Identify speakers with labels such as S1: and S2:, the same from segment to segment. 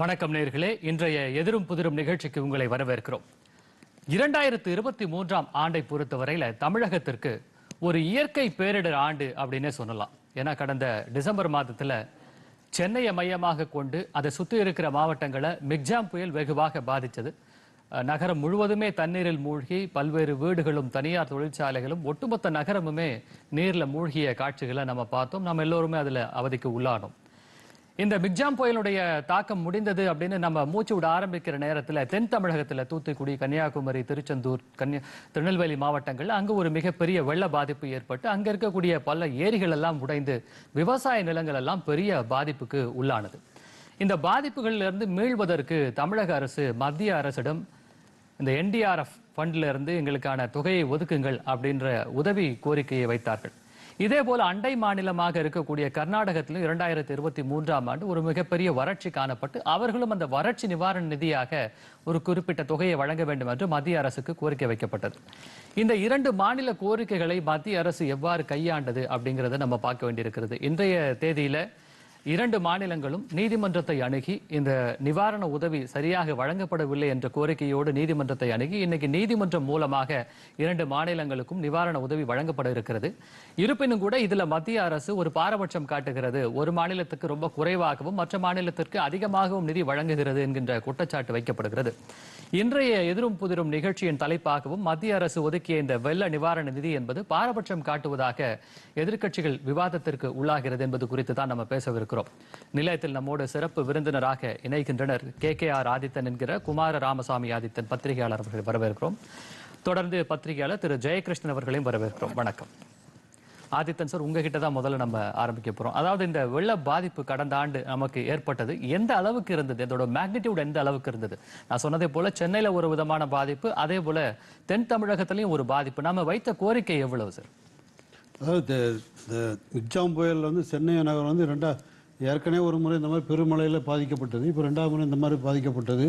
S1: வணக்கம் நேர்களே. இன்றைய எதிரும் புதிரும் நிகழ்ச்சிக்கு உங்களை வரவேற்கிறோம். இரண்டாயிரத்து இருபத்தி மூன்றாம் ஆண்டை பொறுத்தவரையில தமிழகத்திற்கு ஒரு இயற்கை பேரிடர் ஆண்டு அப்படின்னே சொல்லலாம். ஏன்னா கடந்த டிசம்பர் மாதத்துல சென்னையை மையமாக கொண்டு அதை சுற்றி இருக்கிற மாவட்டங்களை மிக்ஜாம் புயல் வெகுவாக பாதித்தது. நகரம் முழுவதுமே தண்ணீரில் மூழ்கி பல்வேறு வீடுகளும் தனியார் தொழிற்சாலைகளும் ஒட்டுமொத்த நகரமுமே நீரில் மூழ்கிய காட்சிகளை நம்ம பார்த்தோம். நம்ம எல்லோருமே அதில் அவதிக்கு உள்ளானோம். இந்த மிக்ஜாம் புயலுடைய தாக்கம் முடிந்தது அப்படின்னு நம்ம மூச்சு விட ஆரம்பிக்கிற நேரத்தில் தென் தமிழகத்தில் தூத்துக்குடி கன்னியாகுமரி திருச்செந்தூர் கன்னியா திருநெல்வேலி மாவட்டங்களில் அங்கு ஒரு மிகப்பெரிய வெள்ள பாதிப்பு ஏற்பட்டு அங்கே இருக்கக்கூடிய பல ஏரிகள் எல்லாம் உடைந்து விவசாய நிலங்கள் எல்லாம் பெரிய பாதிப்புக்கு உள்ளானது. இந்த பாதிப்புகளிலிருந்து மீள்வதற்கு தமிழக அரசு மத்திய அரசிடம் இந்த என்டிஆர்எஃப் ஃபண்ட்ல இருந்து எங்களுக்கான தொகையை ஒதுக்குங்கள் அப்படின்ற உதவி கோரிக்கையை வைத்தார்கள். இதே போல அண்டை மாநிலமாக இருக்கக்கூடிய கர்நாடகத்திலும் இரண்டாயிரத்தி இருபத்தி மூன்றாம் ஆண்டு ஒரு மிகப்பெரிய வறட்சி காணப்பட்டு அவர்களும் அந்த வறட்சி நிவாரண நிதியாக ஒரு குறிப்பிட்ட தொகையை வழங்க வேண்டும் என்று மத்திய அரசுக்கு கோரிக்கை வைக்கப்பட்டது. இந்த இரண்டு மாநில கோரிக்கைகளை மத்திய அரசு எவ்வாறு கையாண்டது அப்படிங்கிறத நம்ம பார்க்க வேண்டியிருக்கிறது. இன்றைய தேதியில இரண்டு மாநிலங்களும் நீதிமன்றத்தை அணுகி இந்த நிவாரண உதவி சரியாக வழங்கப்படவில்லை என்ற கோரிக்கையோடு நீதிமன்றத்தை அணுகி இன்னைக்கு நீதிமன்றம் மூலமாக இரண்டு மாநிலங்களுக்கும் நிவாரண உதவி வழங்கப்பட இருக்கிறது. இருப்பினும் கூட இதுல மத்திய அரசு ஒரு பாரபட்சம் காட்டுகிறது. ஒரு மாநிலத்துக்கு ரொம்ப குறைவாகவும் மற்ற மாநிலத்திற்கு அதிகமாகவும் நிதி வழங்குகிறது என்கின்ற குற்றச்சாட்டு வைக்கப்படுகிறது. இன்றைய எதிரும் புதிரும் நிகழ்ச்சியின் தலைப்பாகவும் மத்திய அரசு ஒதுக்கிய இந்த வெள்ள நிவாரண நிதி என்பது பாரபட்சம் காட்டுவதாக எதிர்க்கட்சிகள் விவாதத்திற்கு உள்ளாகிறது என்பது குறித்து தான் நம்ம இருக்கிறோம் நிலையத்தில் நம்மோடு சிறப்பு விருந்தினராக இணைகின்றனர் கே கே ஆர் ஆதித்தன் என்கிற குமார ராமசாமி ஆதித்தன் பத்திரிகையாளர் அவர்கள் வரவேற்கிறோம். தொடர்ந்து பத்திரிகையாளர் திரு ஜெயகிருஷ்ணன் அவர்களையும் வரவேற்கிறோம். வணக்கம். ஆதித்தன் சார் உங்ககிட்ட தான் முதல்ல நம்ம ஆரம்பிக்க போறோம். அதாவது இந்த வெள்ள பாதிப்பு கடந்த ஆண்டு நமக்கு ஏற்பட்டது. எந்த அளவுக்கு இருந்தது? இதோட மேக்னிடியூட் எந்த அளவுக்கு இருந்தது? நான் சொன்னதை போல சென்னையில ஒரு விதமான பாதிப்பு அதே போல தென் தமிழகத்திலையும் ஒரு பாதிப்பு. நம்ம வைத்த கோரிக்கை எவ்வளவு சார்?
S2: அதாவது இந்த மிக்ஜாம் புயல் வந்து சென்னை நகரம் வந்து ரெண்டா ஏற்கனவே ஒரு முறை இந்த மாதிரி பெருமழையில் பாதிக்கப்பட்டது இப்போ ரெண்டாவது முறை இந்த மாதிரி பாதிக்கப்பட்டது.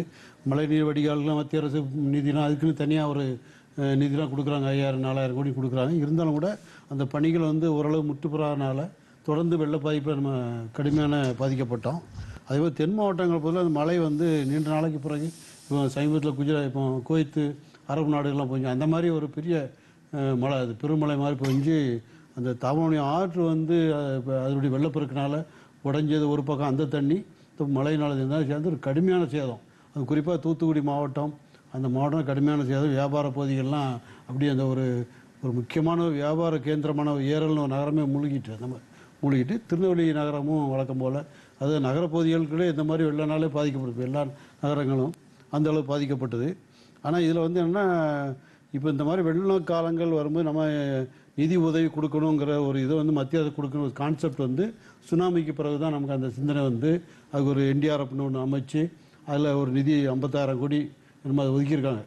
S2: மழைநீர் வடிகால்லாம் மத்திய அரசு நிதிலாம் அதுக்குன்னு தனியாக ஒரு நிதிலாம் கொடுக்குறாங்க ஐயாயிரம் நாலாயிரம் கோடி கொடுக்குறாங்க. இருந்தாலும் கூட அந்த பணிகள் வந்து ஓரளவு முற்றுப்புறாதனால தொடர்ந்து வெள்ள பாதிப்பில் நம்ம கடுமையான பாதிக்கப்பட்டோம். அதேபோல் தென் மாவட்டங்கள் பொறுத்தவரை அந்த மழை வந்து நீண்ட நாளைக்கு பிறகு இப்போ சமீபத்தில் குஜராத் இப்போ குவைத்து அரபு நாடுகள்லாம் போய் அந்த மாதிரி ஒரு பெரிய மழை அது பெருமழை மாதிரி பெஞ்சு அந்த தாமோனி ஆற்று வந்து அஹ், அதனுடைய வெள்ளப்பெருக்கினால உடஞ்சது ஒரு பக்கம் அந்த தண்ணி இப்போ மழையினால இருந்தாலும் சேர்ந்து ஒரு கடுமையான சேதம். அது குறிப்பாக தூத்துக்குடி மாவட்டம் அந்த மாவட்டம் கடுமையான சேதம். வியாபார பகுதிகள்லாம் அப்படியே அந்த ஒரு ஒரு முக்கியமான வியாபார கேந்திரமான ஒரு ஏரல்னு ஒரு நகரமே மூழ்கிட்டு நம்ம மூழ்கிட்டு திருநெல்வேலி நகரமும் வழக்கம் போல். அது நகரப்பகுதிகளுக்குள்ளே இந்த மாதிரி வெள்ளனாலே பாதிக்கப்படும் எல்லா நகரங்களும் அந்த அளவு பாதிக்கப்பட்டது. ஆனால் இதில் வந்து என்னன்னா இப்போ இந்த மாதிரி வெள்ள காலங்கள் வரும்போது நம்ம நிதி உதவி கொடுக்கணுங்கிற ஒரு இதை வந்து மத்திய அரசு கொடுக்கணும். ஒரு கான்செப்ட் வந்து சுனாமிக்கு பிறகு தான் நமக்கு அந்த சிந்தனை வந்து அது ஒரு என்டிஆர்எஃப்னு ஒன்று அமைச்சு அதில் ஒரு நிதி ஐம்பத்தாயிரம் கோடி நம்ம அதை ஒதுக்கியிருக்காங்க.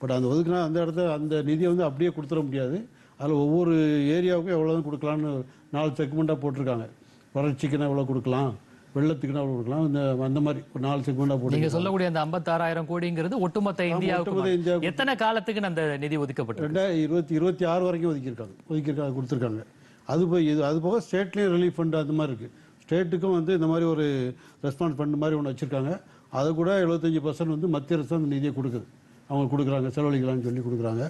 S2: பட் அந்த ஒதுக்குனா அந்த இடத்துல அந்த நிதியை வந்து அப்படியே கொடுத்துட முடியாது. அதில் ஒவ்வொரு ஏரியாவுக்கும் எவ்வளோ கொடுக்கலான்னு நாலு செக்மெண்ட்டாக போட்டிருக்காங்க. வறட்சிக்குன்னா எவ்வளோ கொடுக்கலாம். வெள்ளத்துக்குன்னா எவ்வளோ கொடுக்கலாம். இந்த அந்த மாதிரி ஒரு நாலு செக்மெண்ட்டாக போட்டு
S1: நீங்க சொல்லக்கூடிய அந்த 56000 கோடிங்கிறது ஒட்டுமொத்த இந்தியாவுக்கு. எத்தனை காலத்துக்கு அந்த நிதி ஒதுக்கப்பட்டது
S2: ரெண்டாயிரம் இருபத்தி இருபத்தி ஆறு வரைக்கும் ஒதுக்கியிருக்காங்க. ஒதுக்கியிருக்காங்க கொடுத்துருக்காங்க. அது போய் இது அது போக ஸ்டேட்லேயும் ரிலீஃப் ஃபண்ட் அந்த மாதிரி இருக்குது ஸ்டேட்டுக்கும் வந்து இந்த மாதிரி ஒரு ரெஸ்பான்ஸ் ஃபண்ட் மாதிரி ஒன்று வச்சுருக்காங்க. அதை கூட எழுபத்தஞ்சி பர்சன்ட் வந்து மத்திய அரசு அந்த நிதியை கொடுக்குது. அவங்க கொடுக்குறாங்க செலவழிக்கலாம்னு சொல்லி கொடுக்குறாங்க.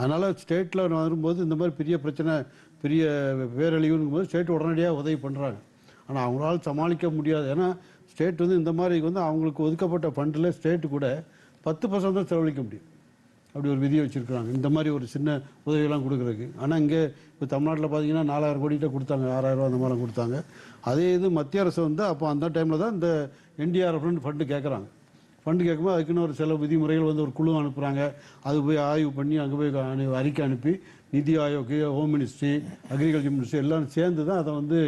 S2: அதனால் ஸ்டேட்டில் வரும்போது இந்த மாதிரி பெரிய பிரச்சனை பெரிய பேரழிவுங்கும் போது ஸ்டேட் உடனடியாக உதவி பண்ணுறாங்க ஆனால் அவங்களால சமாளிக்க முடியாது. ஏன்னா ஸ்டேட் வந்து இந்த மாதிரி வந்து அவங்களுக்கு ஒதுக்கப்பட்ட ஃபண்டில் ஸ்டேட்டு கூட பத்து பர்சன்ட் தான் செலவழிக்க முடியும். அப்படி ஒரு விதியை வச்சுருக்குறாங்க. இந்த மாதிரி ஒரு சின்ன உதவியெல்லாம் கொடுக்குறதுக்கு. ஆனால் இங்கே இப்போ தமிழ்நாட்டில் பார்த்தீங்கன்னா நாலாயிரம் கோடிகிட்ட கொடுத்தாங்க. ஆறாயிரம் அந்த மாதிரிலாம் கொடுத்தாங்க. அதே இது மத்திய அரசு வந்து அப்போ அந்த டைமில் தான் இந்த என்டிஆர்எஃப்னு ஃபண்டு கேட்குறாங்க ஃபண்டு கேட்கும்போது அதுக்குன்னு ஒரு சில விதிமுறைகள் வந்து ஒரு குழு அனுப்புகிறாங்க அது போய் ஆய்வு பண்ணி அங்கே போய் அனு அறிக்கை அனுப்பி NITI Aayog home ministry agriculture ministry எல்லாம் சேர்ந்து தான் அதை வந்து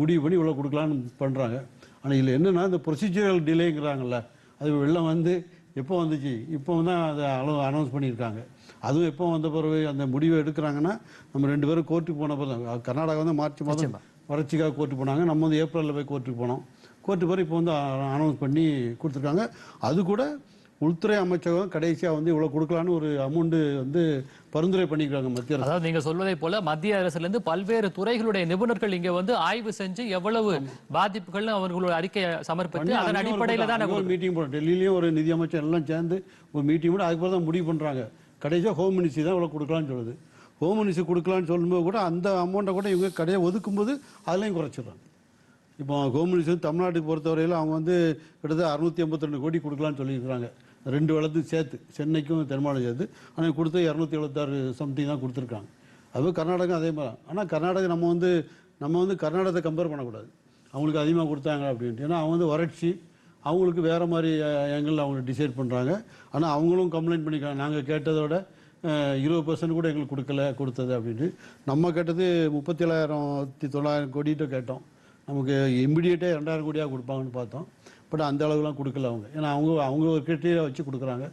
S2: முடிவு பண்ணி இவ்வளோ கொடுக்கலான்னு பண்ணுறாங்க ஆனால் இதில் என்னென்னா இந்த ப்ரொசீஜரல் டிலேங்கிறாங்கல்ல அது வெள்ளம் வந்து எப்போ வந்துச்சு? இப்போ தான் அதை அளவு அனௌன்ஸ் பண்ணியிருக்காங்க. அதுவும் எப்போ வந்த பிறகு அந்த முடிவை எடுக்கிறாங்கன்னா நம்ம ரெண்டு பேரும் கோர்ட்டுக்கு போன பிறகு கர்நாடகா வந்து மார்ச் மாதம் வறட்சிக்காக கோர்ட்டுக்கு போனாங்க. நம்ம வந்து ஏப்ரலில் போய் கோர்ட்டுக்கு போனோம். கோர்ட்டு பிறகு இப்போ வந்து அனௌன்ஸ் பண்ணி கொடுத்துருக்காங்க. அது கூட உள்துறை அமைச்சகம் கடைசியாக வந்து இவ்வளோ கொடுக்கலான்னு ஒரு அமௌண்ட்டு வந்து பரிந்துரை பண்ணிக்கிறாங்க மத்திய அரசு.
S1: அதாவது நீங்க சொல்வதை போல மத்திய அரசுல இருந்து பல்வேறு துறைகளுடைய நிபுணர்கள் இங்க வந்து ஆய்வு செஞ்சு எவ்வளவு பாதிப்புகள்னு அவர்களோட அறிக்கையை சமர்ப்பித்து அதன் அடிப்படையில தான்
S2: ஒரு மீட்டிங் போடுறோம் டெல்லியிலையும் ஒரு நிதி அமைச்சர் எல்லாம் சேர்ந்து ஒரு மீட்டிங் போட்டு அதுக்கப்புறம் தான் முடிவு பண்ணுறாங்க கடைசியாக ஹோம் மினிஸ்ட்ரி தான் இவ்வளோ கொடுக்கலான்னு சொல்லுது. ஹோம் மினிஸ்ட்ரி கொடுக்கலான்னு சொல்லும்போது கூட அந்த அமௌண்ட்டை கூட இவங்க கடையை ஒதுக்கும்போது அதுலேயும் குறைச்சிடுறாங்க. இப்போ ஹோம் மினிஸ்டர் தமிழ்நாட்டுக்கு பொறுத்தவரையில் அவங்க வந்து கிட்டத்தட்ட அறுநூத்தி எண்பத்தி கோடி கொடுக்கலான்னு சொல்லியிருக்கிறாங்க. ரெண்டு வளத்துக்கு சேர்த்து சென்னைக்கும் தென்மாநிலம் சேர்த்து ஆனால் கொடுத்து இரநூத்தி எழுபத்தாறு சம்திங் தான் கொடுத்துருக்காங்க. அதுவும் கர்நாடகம் அதே மாதிரி ஆனால் கர்நாடகம் நம்ம வந்து நம்ம வந்து கர்நாடகத்தை கம்பேர் பண்ணக்கூடாது. அவங்களுக்கு அதிகமாக கொடுத்தாங்க அப்படின்ட்டு. ஏன்னா அவங்க வந்து வறட்சி அவங்களுக்கு வேறு மாதிரி எங்களில் அவங்க டிசைட் பண்ணுறாங்க ஆனால் அவங்களும் கம்ப்ளைண்ட் பண்ணிக்கிறாங்க. நாங்கள் கேட்டதோட இருபது பர்சன்ட் கூட எங்களுக்கு கொடுக்கல கொடுத்தது அப்படின்ட்டு. நம்ம கேட்டது முப்பத்தி ஏழாயிரத்தி தொள்ளாயிரம் கோடிகிட்ட கேட்டோம். நமக்கு இம்மிடியேட்டாக ரெண்டாயிரம் கோடியாக கொடுப்பாங்கன்னு பார்த்தோம். பட் அந்த அளவுலாம் கொடுக்கல அவங்க. ஏன்னா அவங்க அவங்க ஒரு கிரிட்டீரியா வச்சு கொடுக்குறாங்க.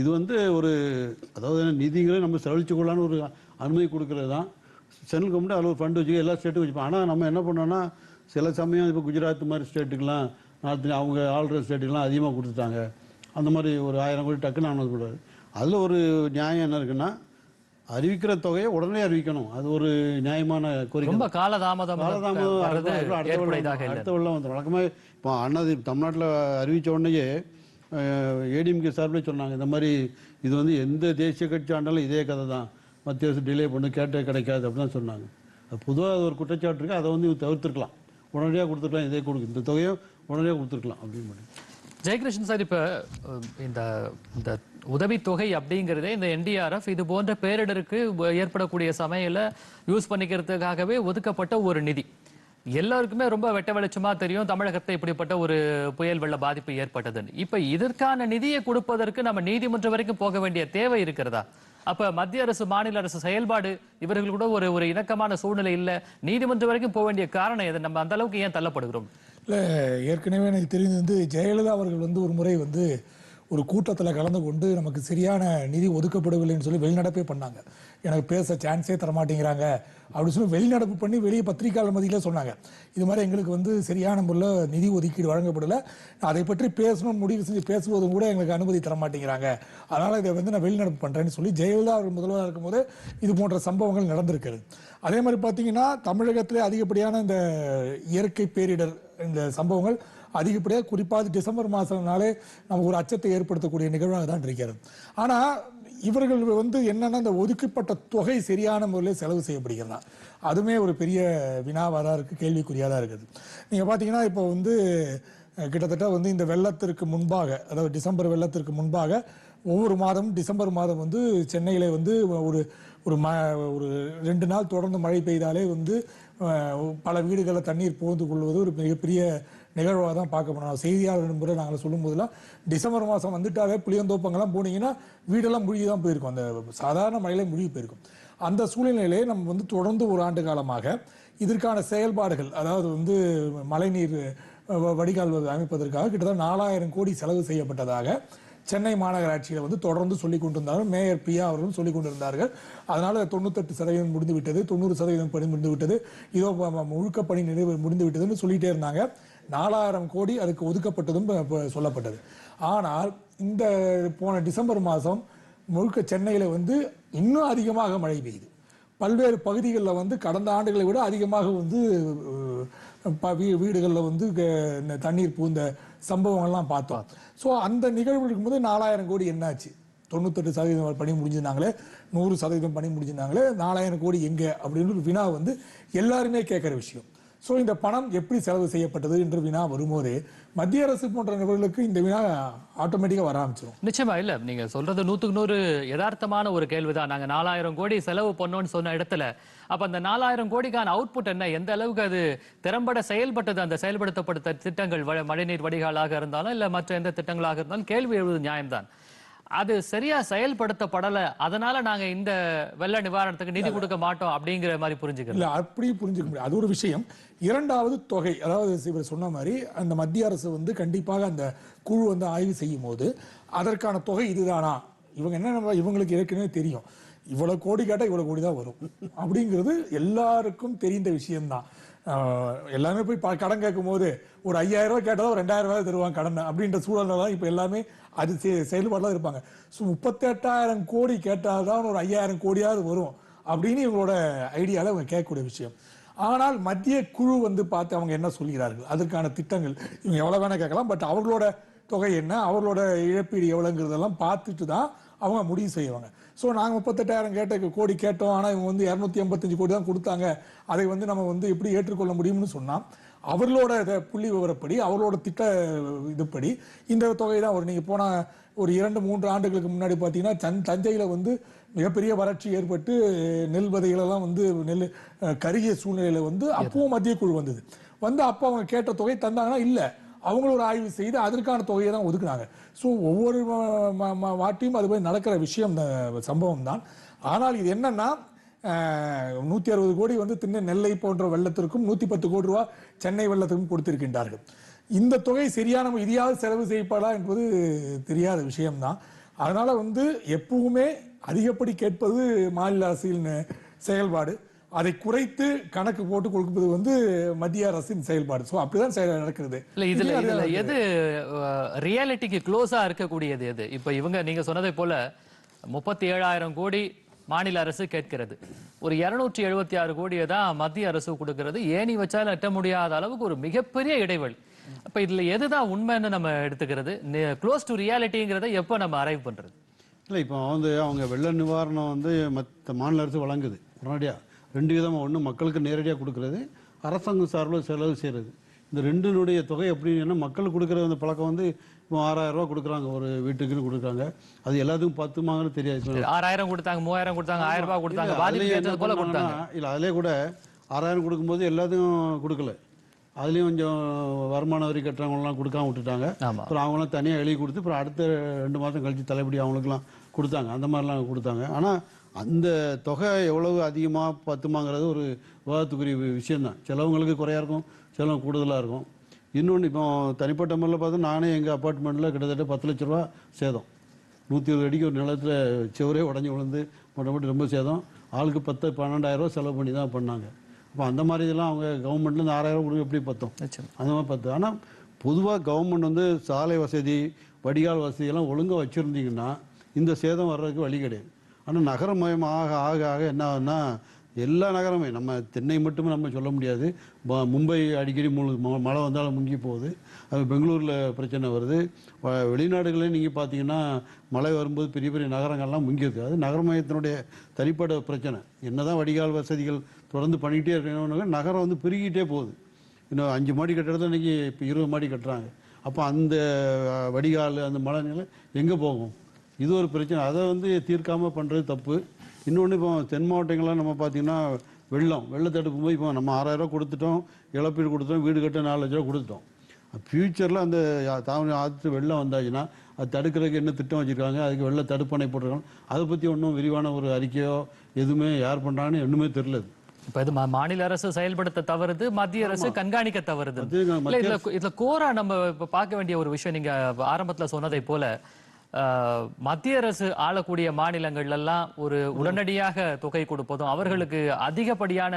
S2: இது வந்து ஒரு அதாவது நிதிங்களே நம்ம செலவழிச்சுக்கொள்ளான்னு ஒரு அனுமதி கொடுக்கறது தான். சென்ட்ரல் கவர்மெண்ட் அதில் ஒரு ஃபண்டு வச்சு எல்லா ஸ்டேட்டும் வச்சுப்போம். ஆனால் நம்ம என்ன பண்ணோம்னா சில சமயம் இப்போ குஜராத் மாதிரி ஸ்டேட்டுக்கெலாம் நார்த் அவங்க ஆள்ற ஸ்டேட்டுக்கெலாம் அதிகமாக கொடுத்துட்டாங்க. அந்த மாதிரி ஒரு ஆயிரம் கோடி டக்குன்னு ஆனது கூடாது அதில் ஒரு நியாயம் என்ன இருக்குன்னா அறிவிக்கிற தொகையை உடனே அறிவிக்கணும். அது ஒரு நியாயமான கோரிக்கை.
S1: ரொம்ப காலதாமதம்
S2: காலதாமதம் அடுத்த- வெள்ளம் வந்துடும் வழக்கமாக இப்போ அண்ணாதி தமிழ்நாட்டில் அறிவித்த உடனேயே ஏடிஎம்கே சார்பில் சொன்னாங்க இந்த மாதிரி இது வந்து எந்த தேசிய கட்சி ஆண்டாலும் இதே கதை தான். மத்திய அரசு டிலே பண்ணு கேட்ட கிடைக்காது அப்படின்னு சொன்னாங்க. அது பொதுவாக அது ஒரு குற்றச்சாட்டு இருக்குது அதை வந்து தவிர்த்துருக்கலாம். உடனடியாக கொடுத்துருக்கலாம் இதே கொடுக்கு. இந்த தொகையை உடனடியாக கொடுத்துருக்கலாம் அப்படின்னு.
S1: ஜெயகிருஷ்ணன் சார் இப்ப இந்த இந்த உதவித்தொகை அப்படிங்கிறதே இந்த என்டிஆர்எஃப் இது போன்ற பேரிடருக்கு ஏற்படக்கூடிய சமையல யூஸ் பண்ணிக்கிறதுக்காகவே ஒதுக்கப்பட்ட ஒரு நிதி. எல்லாருக்குமே ரொம்ப வெட்ட வெளிச்சமா தெரியும் தமிழகத்தை இப்படிப்பட்ட ஒரு புயல் வெள்ள பாதிப்பு ஏற்பட்டதுன்னு. இப்ப இதற்கான நிதியை கொடுப்பதற்கு நம்ம நீதிமன்றம் வரைக்கும் போக வேண்டிய தேவை இருக்கிறதா? அப்ப மத்திய அரசு மாநில அரசு செயல்பாடு இவர்கள் கூட ஒரு ஒரு இணக்கமான சூழ்நிலை இல்லை. நீதிமன்றம் வரைக்கும் போக வேண்டிய காரணம் எது? நம்ம அந்த அளவுக்கு ஏன் தள்ளப்படுகிறோம்?
S3: இல்லை ஏற்கனவே எனக்கு தெரிந்து வந்து ஜெயலலிதா அவர்கள் வந்து ஒரு முறை வந்து ஒரு கூட்டத்தில் கலந்து கொண்டு நமக்கு சரியான நிதி ஒதுக்கப்படவில்லைன்னு சொல்லி வெளிநடப்பே பண்ணாங்க. எனக்கு பேச சான்ஸே தரமாட்டேங்கிறாங்க. அப்படின்னு சொல்லி வெளிநடப்பு பண்ணி வெளியே பத்திரிகையாளர் மத்தியிலே சொன்னாங்க. இது மாதிரி எங்களுக்கு வந்து சரியான முறையில் நிதி ஒதுக்கீடு வழங்கப்படலை. அதை பற்றி பேசணும்னு முடிவு செஞ்சு பேசுவதும் கூட எங்களுக்கு அனுமதி தர மாட்டேங்கிறாங்க அதனால் இதை வந்து நான் வெளிநடப்பு பண்ணுறேன்னு சொல்லி ஜெயலலிதா அவர் முதல்வராக இருக்கும்போது இது போன்ற சம்பவங்கள் நடந்திருக்கிறது. அதே மாதிரி பார்த்தீங்கன்னா தமிழகத்திலே அதிகப்படியான இந்த இயற்கை பேரிடர் இந்த சம்பவங்கள் அதிகப்படியாக குறிப்பாக டிசம்பர் மாதம்னாலே நமக்கு ஒரு அச்சத்தை ஏற்படுத்தக்கூடிய நிகழ்வாக தான் இருக்கிறது. ஆனால் இவர்கள் வந்து என்னென்னா இந்த ஒதுக்கப்பட்ட தொகை சரியான முறையில் செலவு செய்யப்படுகிறதா? அதுவுமே ஒரு பெரிய வினாவாக தான் இருக்குது கேள்விக்குறியாக தான் இருக்குது. நீங்கள் பார்த்தீங்கன்னா இப்போ வந்து கிட்டத்தட்ட வந்து இந்த வெள்ளத்திற்கு முன்பாக அதாவது டிசம்பர் வெள்ளத்திற்கு முன்பாக ஒவ்வொரு மாதமும் டிசம்பர் மாதம் வந்து சென்னையில் வந்து ஒரு ஒரு ம ஒரு ரெண்டு நாள் தொடர்ந்து மழை பெய்தாலே வந்து பல வீடுகளில் தண்ணீர் புகுந்து கொள்வது ஒரு மிகப்பெரிய நிகழ்வாக தான் பார்க்க போனோம் செய்தியாளர்கள் முறை நாங்கள் சொல்லும் போதெல்லாம் டிசம்பர் மாதம் வந்துட்டாவே புளியந்தோப்பங்கள்லாம் போனீங்கன்னா வீடெல்லாம் முழுகி தான் போயிருக்கும். அந்த சாதாரண மழையிலே முழுகி போயிருக்கும். அந்த சூழ்நிலையிலே நம்ம வந்து தொடர்ந்து ஒரு ஆண்டு காலமாக இதற்கான செயல்பாடுகள் அதாவது வந்து மழைநீர் வ- வடிகால் அமைப்பதற்காக கிட்டத்தட்ட நாலாயிரம் கோடி செலவு செய்யப்பட்டதாக சென்னை மாநகராட்சியில் வந்து தொடர்ந்து சொல்லிக் கொண்டிருந்தார்கள். மேயர் பியா அவர்களும் சொல்லிக் கொண்டிருந்தார்கள். அதனால் தொண்ணூத்தெட்டு சதவீதம் முடிந்து விட்டது தொண்ணூறு சதவீதம் பணி முடிந்து விட்டது இதோ முழுக்க பணி நிறைவு முடிந்து விட்டதுன்னு சொல்லிகிட்டே இருந்தாங்க. நாலாயிரம் கோடி அதுக்கு ஒதுக்கப்பட்டதும் சொல்லப்பட்டது. ஆனால் இந்த போன டிசம்பர் மாதம் முழுக்க சென்னையில் வந்து இன்னும் அதிகமாக மழை பெய்யுது. பல்வேறு பகுதிகளில் வந்து கடந்த ஆண்டுகளை விட அதிகமாக வந்து ப- வீ- வீடுகளில் வந்து க- இந்த தண்ணீர் பூந்த சம்பவங்கள்லாம் பார்த்தோம். ஸோ அந்த நிகழ்வு இருக்கும்போது நாலாயிரம் கோடி என்னாச்சு? தொண்ணூத்தெட்டு சதவீதம் பணி முடிஞ்சிருந்தாங்களே நூறு சதவீதம் பணி முடிஞ்சிருந்தாங்களே நாலாயிரம் கோடி எங்கே? அப்படின்னு ஒரு வினா வந்து எல்லாருமே கேட்குற விஷயம். ஸோ இந்த பணம் எப்படி செலவு செய்யப்பட்டது என்று வினா வரும்போது மத்திய அரசு போன்ற நிபுணர்களுக்கு இந்த வினா ஆட்டோமேட்டிக்காக வர ஆரம்பிச்சிடும்
S1: நிச்சயமா இல்லை. நீங்கள் சொல்றது நூற்றுக்கு நூறு யதார்த்தமான ஒரு கேள்விதான். நாங்கள் நாலாயிரம் கோடி செலவு பண்ணோம்னு சொன்ன இடத்துல அப்போ அந்த நாலாயிரம் கோடிக்கான அவுட்புட் என்ன? எந்த அளவுக்கு அது திறம்பட செயல்பட்டது? அந்த செயல்படுத்தப்பட்ட திட்டங்கள் மழைநீர் வடிகாலாக இருந்தாலும் இல்லை மற்ற எந்த திட்டங்களாக இருந்தாலும் கேள்வி எழுவது நியாயம்தான். அது சரியா செயல்படுத்தப்படல. அதனால நாங்க இந்த வெள்ள நிவாரணத்துக்கு நிதி கொடுக்க மாட்டோம் அப்படிங்கிற மாதிரி புரிஞ்சுக்கிறோம்.
S3: இல்ல அப்படி புரிஞ்சுக்க முடியாது. அது ஒரு விஷயம். இரண்டாவது தொகை அதாவது இவர் சொன்ன மாதிரி அந்த மத்திய அரசு வந்து கண்டிப்பாக அந்த குழு வந்து ஆய்வு செய்யும் போது அதற்கான தொகை இதுதானா? இவங்க என்ன இவங்களுக்கு ஏற்கனவே தெரியும். இவ்வளவு கோடி கேட்டா இவ்வளவு கோடி தான் வரும். அப்படிங்கிறது எல்லாருக்கும் தெரிந்த விஷயம்தான். எல்லாமே போய் கடன் கேட்கும் போது ஒரு ஐயாயிரம் ரூபாய் கேட்டா ஒரு ரெண்டாயிரம் ரூபாய் தருவாங்க கடன் அப்படின்ற சூழல்ல தான் இப்ப எல்லாமே அது செ- இருப்பாங்க. ஸோ முப்பத்தெட்டாயிரம் கோடி கேட்டால்தான் ஒரு ஐயாயிரம் கோடியாவது வரும் அப்படின்னு இவங்களோட ஐடியாவில் அவங்க கேட்கக்கூடிய விஷயம். ஆனால் மத்திய குழு வந்து பார்த்து அவங்க என்ன சொல்கிறார்கள்? அதற்கான திட்டங்கள். இவங்க எவ்வளோ வேணால் கேட்கலாம். பட் அவர்களோட தொகை என்ன? அவர்களோட இழப்பீடு எவ்வளோங்கிறதெல்லாம் பார்த்துட்டு தான் அவங்க முடிவு செய்வாங்க. ஸோ நாங்கள் முப்பத்தெட்டாயிரம் கேட்ட கோடி கேட்டோம். ஆனால் இவங்க வந்து இரநூத்தி எண்பத்தஞ்சு கோடி தான் கொடுத்தாங்க. அதை வந்து நம்ம வந்து எப்படி ஏற்றுக்கொள்ள முடியும்னு சொன்னால் அவர்களோட புள்ளி விவரப்படி அவர்களோட திட்ட இதுப்படி இந்த தொகை தான் வரும் நீங்கள் போன ஒரு இரண்டு மூன்று ஆண்டுகளுக்கு முன்னாடி பார்த்தீங்கன்னா தன் தஞ்சையில் வந்து மிகப்பெரிய வறட்சி ஏற்பட்டு நெல் விதைகளெல்லாம் வந்து நெல் கருகிய சூழ்நிலையில் வந்து அப்பவும் மத்திய குழு வந்தது. வந்து அப்போ அவங்க கேட்ட தொகை தந்தாங்கன்னா இல்லை. அவங்களும் ஒரு ஆய்வு செய்து அதற்கான தொகையை தான் ஒதுக்குனாங்க. ஸோ ஒவ்வொரு வாட்டியும் அது போய் நடக்கிற விஷயம் சம்பவம் தான். ஆனால் இது என்னன்னா நூற்றி அறுபது கோடி வந்து திண்ணை நெல்லை போன்ற வெள்ளத்திற்கும் நூற்றி பத்து கோடி ரூபா சென்னை வெள்ளத்துக்கும் கொடுத்திருக்கின்றார்கள். இந்த தொகை சரியான இதையாவது செலவு செய்யப்படா என்பது தெரியாத விஷயம்தான் அதனால வந்து எப்பவுமே அதிகப்படி கேட்பது மாநில அரசின் செயல்பாடு. அதை குறைத்து கணக்கு போட்டு கொடுப்பது வந்து மத்திய அரசின் செயல்பாடு. ஸோ அப்படிதான் செயல் நடக்கிறது.
S1: இல்ல இதுல இதுல எது ரியாலிட்டிக்கு க்ளோஸா இருக்கக்கூடியது எது? இப்ப இவங்க நீங்க சொன்னதை போல முப்பத்தி ஏழாயிரம் கோடி மாநில அரசு கேட்கிறது. ஒரு இருநூற்றி எழுபத்தி ஆறு கோடியை தான் மத்திய அரசு கொடுக்கிறது. ஏணி வச்சாலும் எட்ட முடியாத அளவுக்கு ஒரு மிகப்பெரிய இடைவெளி. அப்ப இதுல எதுதான் உண்மைன்னு நம்ம எடுத்துக்கிறது? க்ளோஸ் டு ரியாலிட்டிங்கிறத எப்ப நம்ம அரைவ் பண்றது?
S2: இல்லை இப்போ வந்து அவங்க வெள்ள நிவாரணம் வந்து மற்ற மாநில அரசு வழங்குது. உடனடியாக ரெண்டு விதமாக ஒன்று மக்களுக்கு நேரடியாக கொடுக்கறது அரசாங்கம் சார்பில் செலவு செய்கிறது இந்த ரெண்டினுடைய தொகை எப்படின்னா மக்களுக்கு கொடுக்குற அந்த பழக்கம் வந்து இப்போ ஆறாயிரம் ரூபா கொடுக்குறாங்க ஒரு வீட்டுக்குன்னு கொடுக்குறாங்க. அது எல்லாத்துக்கும் பத்துமாங்கன்னு தெரியாது.
S1: ஆறாயிரம் கொடுத்தாங்க மூவாயிரம் கொடுத்தாங்க ஆயிரம் ரூபாய் கொடுத்தாங்க
S2: இல்ல, அதிலே கூட ஆறாயிரம் கொடுக்கும்போது எல்லாத்தையும் கொடுக்கல. அதுலேயும் கொஞ்சம் வருமான வரி கட்டுறவங்களாம் கொடுக்காம விட்டுட்டாங்க. அப்புறம் அவங்களாம் தனியாக எழுதி கொடுத்து அப்புறம் அடுத்த ரெண்டு மாதம் கழிச்சு தலைப்படி அவங்களுக்குலாம் கொடுத்தாங்க. அந்த மாதிரிலாம் கொடுத்தாங்க. ஆனால் அந்த தொகை எவ்வளவு அதிகமாக பத்துமாங்கிறது ஒரு விவாதத்துக்குரிய வி- விஷயம்தான். சிலவங்களுக்கு குறையா இருக்கும் சிலவங்க கூடுதலாக இருக்கும். இன்னொன்று இப்போ தனிப்பட்ட முறையில் பார்த்தா நானே எங்கள் அப்பார்ட்மெண்ட்டில் கிட்டத்தட்ட பத்து லட்ச ரூபா சேதம். நூற்றி இருபது அடிக்கு ஒரு நிலத்தில் செவரே உடஞ்சி விழுந்து மொட்டை ரொம்ப சேதம். ஆளுக்கு பத்து பன்னெண்டாயிரம் ரூபா செலவு பண்ணி தான் பண்ணாங்க. அப்போ அந்த மாதிரி இதெல்லாம் அவங்க கவர்மெண்ட்லேருந்து ஆறாயிரம் கொடுங்க எப்படி பத்தும்? அந்த மாதிரி பார்த்து ஆனால் பொதுவாக கவர்மெண்ட் வந்து சாலை வசதி வடிகால் வசதி எல்லாம் ஒழுங்காக வச்சுருந்தீங்கன்னா இந்த சேதம் வர்றதுக்கு வழி கிடையாது. ஆனால் நகரமயம் ஆக ஆக ஆக என்ன ஆகுதுன்னா எல்லா நகரமே நம்ம தென்னை மட்டுமே நம்ம சொல்ல முடியாது. ப- மும்பை அடிக்கடி முழு ம- மழை வந்தாலும் முங்கி போகுது. அது பெங்களூரில் பிரச்சனை வருது. வெளிநாடுகளே நீங்கள் பார்த்தீங்கன்னா மழை வரும்போது பெரிய பெரிய நகரங்கள்லாம் முங்கிருக்கு அது நகரமயத்தினுடைய தனிப்பட்ட பிரச்சனை. என்னதான் வடிகால் வசதிகள் தொடர்ந்து பண்ணிக்கிட்டே இருக்கணும்னாக்க நகரம் வந்து பெருகிட்டே போகுது. இன்னும் அஞ்சு மாடி கட்டுறது இன்றைக்கி இப்போ இருபது மாடி கட்டுறாங்க. அப்போ அந்த வடிகால் அந்த மழை நிலை எங்கே போகும்? இது ஒரு பிரச்சனை. அதை வந்து தீர்க்காம பண்ணுறது தப்பு. இன்னொன்று இப்போ தென் மாவட்டங்கள்லாம் நம்ம பார்த்தீங்கன்னா வெள்ளம். வெள்ளத்தடுப்பு போய் இப்போ நம்ம ஆறாயிரம் கொடுத்துட்டோம் இழப்பீடு கொடுத்தோம் வீடு கட்ட நாலு லட்ச ரூபா கொடுத்துட்டோம். ஃப்யூச்சரில் அந்த தாவணி ஆற்று வெள்ளம் வந்தாச்சுன்னா அது தடுக்கிறதுக்கு என்ன திட்டம் வச்சுருக்காங்க? அதுக்கு வெள்ள தடுப்பணை போட்டிருக்காங்க. அதை பற்றி ஒன்றும் விரிவான ஒரு அறிக்கையோ எதுவுமே யார் பண்ணுறாங்கன்னு ஒன்றுமே தெரியல அது.
S1: இப்ப இது மாநில அரசு செயல்படுத்த தவறுது மத்திய அரசு கண்காணிக்க தவறுது. இதுல கோரா நம்ம இப்ப பார்க்க வேண்டிய ஒரு விஷயம் நீங்க ஆரம்பத்துல சொன்னதை போல மத்திய அரசு ஆளக்கூடிய மாநிலங்கள்ல எல்லாம் ஒரு உடனடியாக தொகை கொடுப்பதும் அவர்களுக்கு அதிகப்படியான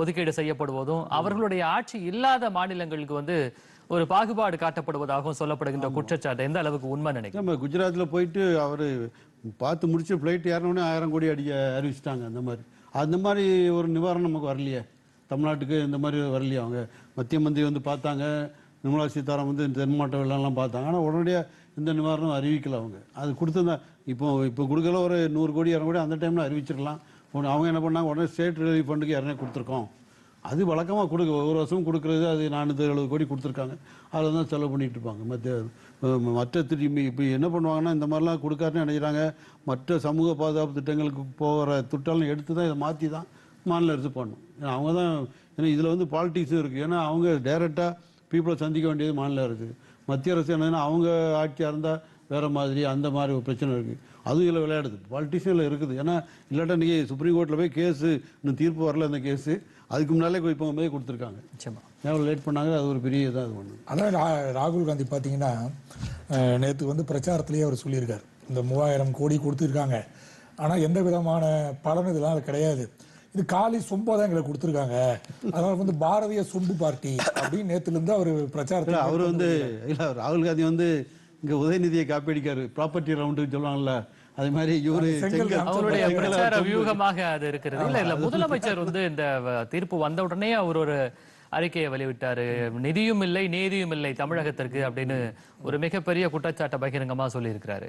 S1: ஒதுக்கீடு செய்யப்படுவதும் அவர்களுடைய ஆட்சி இல்லாத மாநிலங்களுக்கு வந்து ஒரு பாகுபாடு காட்டப்படுவதாகவும் சொல்லப்படுகின்ற குற்றச்சாட்டு. எந்த அளவுக்கு உண்மை நினைக்கிறேன்
S2: நம்ம குஜராத்தில் போயிட்டு அவர் பார்த்து முடிச்சு ஃப்ளைட் ஏறினோடனே ஆயிரம் கோடி அடிக்க அறிவிச்சிட்டாங்க அந்த மாதிரி. அந்த மாதிரி ஒரு நிவாரணம் நமக்கு வரலையே. தமிழ்நாட்டுக்கு இந்த மாதிரி வரலையே அவங்க. மத்திய மந்திரி வந்து பார்த்தாங்க நிர்மலா சீதாராமன் வந்து தென் மாவட்ட வெள்ளம்லாம் பார்த்தாங்க. ஆனால் உடனடியாக இந்த நிவாரணம் அறிவிக்கல அவங்க. அது கொடுத்துருந்தா இப்போ இப்போ கொடுக்கல ஒரு நூறு கோடி இரநூறு கோடி அந்த டைமில் அறிவிச்சிருக்கலாம். அவங்க என்ன பண்ணாங்க? உடனே ஸ்டேட் ரிலீஃப் ஃபண்டுக்கு இரநூறு கொடுத்துருக்கோம். அது வழக்கமாக கொடுக்க ஒவ்வொரு வருஷமும் கொடுக்குறது அது நானூற்றி எழுபது கோடி கொடுத்துருக்காங்க. அதில் தான் செலவு பண்ணிகிட்டு இருப்பாங்க. மற்ற மற்ற திரும்பி இப்போ என்ன பண்ணுவாங்கன்னா இந்த மாதிரிலாம் கொடுக்காருன்னு நினைக்கிறாங்க. மற்ற சமூக பாதுகாப்பு திட்டங்களுக்கு போகிற திட்டம்லாம் எடுத்து தான் இதை மாற்றி தான் மாநில அரசு பண்ணும் ஏன்னா அவங்க தான் ஏன்னா இதில் வந்து பாலிட்டிக்ஸும் இருக்குது ஏன்னா அவங்க டைரெக்டாக பீப்புளை சந்திக்க வேண்டியது மாநில அரசு. மத்திய அரசு என்னன்னா அவங்க ஆட்சியாக இருந்தால் வேறு மாதிரி அந்த மாதிரி ஒரு பிரச்சனை இருக்குது அதுவும் இதில் விளையாடுது. பாலிட்டிஷியனில் இருக்குது. ஏன்னா இல்லாட்டா இன்றைக்கி சுப்ரீம் கோர்ட்டில் போய் கேஸு இன்னும் தீர்ப்பு வரல அந்த கேஸு. அதுக்கு முன்னாலே இப்போ போய் கொடுத்துருக்காங்க.
S1: நிச்சயமா.
S2: எவ்வளோ லேட் பண்ணாங்க? அது ஒரு பெரிய இதாக இது ஒன்று
S3: அதான் ராகுல் காந்தி பார்த்தீங்கன்னா நேற்று வந்து பிரச்சாரத்திலேயே அவர் சொல்லியிருக்கார். இந்த மூவாயிரம் கோடி கொடுத்துருக்காங்க. ஆனால் எந்த விதமான பலன் இதெல்லாம் அது கிடையாது. இது காலி சொம்பா தான் எங்களுக்கு கொடுத்துருக்காங்க. அதனால வந்து பாரதிய சொம்பு பார்ட்டி அப்படின்னு நேத்துல இருந்து அவர் பிரச்சாரத்தை
S2: இல்ல அவர் வந்து இல்ல ராகுல் காந்தி வந்து இங்க உதயநிதியை காப்பீடிக்காரு ப்ராப்பர்ட்டி ரவுண்டு சொல்லுவாங்கல்ல அது மாதிரி இவரு
S1: அவருடைய பிரச்சார. வியூகமாக அது இருக்கிறது. இல்ல இல்ல முதலமைச்சர் வந்து இந்த தீர்ப்பு வந்த உடனே அவர் ஒரு அறிக்கையை வெளியிட்டாரு. நிதியும் இல்லை நீதியும் இல்லை தமிழகத்திற்கு அப்படின்னு ஒரு மிகப்பெரிய குற்றச்சாட்டை பகிரங்கமா சொல்லியிருக்கிறாரு.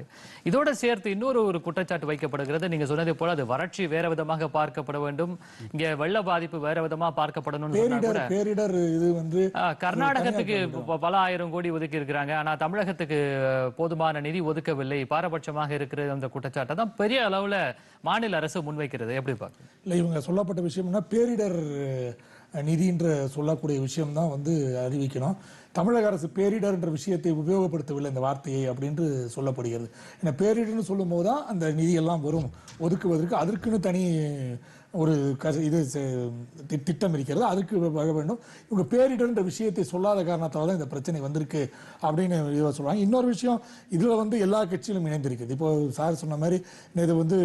S1: இதோட சேர்த்து இன்னொரு ஒரு குற்றச்சாட்டு வைக்கப்படுகிறது. நீங்க சொன்னதை போல அது வறட்சி வேற விதமாக பார்க்கப்பட வேண்டும். இங்க வெள்ள பாதிப்பு வேற விதமா பார்க்கப்படணும்னு கர்நாடகத்துக்கு பல ஆயிரம் கோடி ஒதுக்கி இருக்கிறாங்க. ஆனா தமிழகத்துக்கு போதுமான நிதி ஒதுக்கவில்லை. பாரபட்சமாக இருக்கிற அந்த குற்றச்சாட்டை தான் பெரிய அளவுல மாநில அரசு முன்வைக்கிறது. எப்படி பார்க்க?
S3: இல்லை இவங்க சொல்லப்பட்ட விஷயம்னா பேரிடர் நிதின்ற சொல்லக்கூடிய விஷயம் தான் வந்து அறிவிக்கணும். தமிழக அரசு பேரிடர் என்ற விஷயத்தை உபயோகப்படுத்தவில்லை இந்த வார்த்தையை அப்படின்னு சொல்லப்படுகிறது. ஏன்னா பேரிடர்னு சொல்லும் போது தான் அந்த நிதியெல்லாம் வரும். ஒதுக்குவதற்கு அதற்குன்னு தனி ஒரு இது தி- திட்டம் இருக்கிறது. அதுக்கு வக வேண்டும். இவங்க பேரிடர்ன்ற விஷயத்தை சொல்லாத காரணத்தால் தான் இந்த பிரச்சனை வந்திருக்கு அப்படின்னு இதை சொல்கிறாங்க இன்னொரு விஷயம் இதில் வந்து எல்லா கட்சியிலும் இணைந்திருக்குது. இப்போ சார் சொன்ன மாதிரி இது வந்து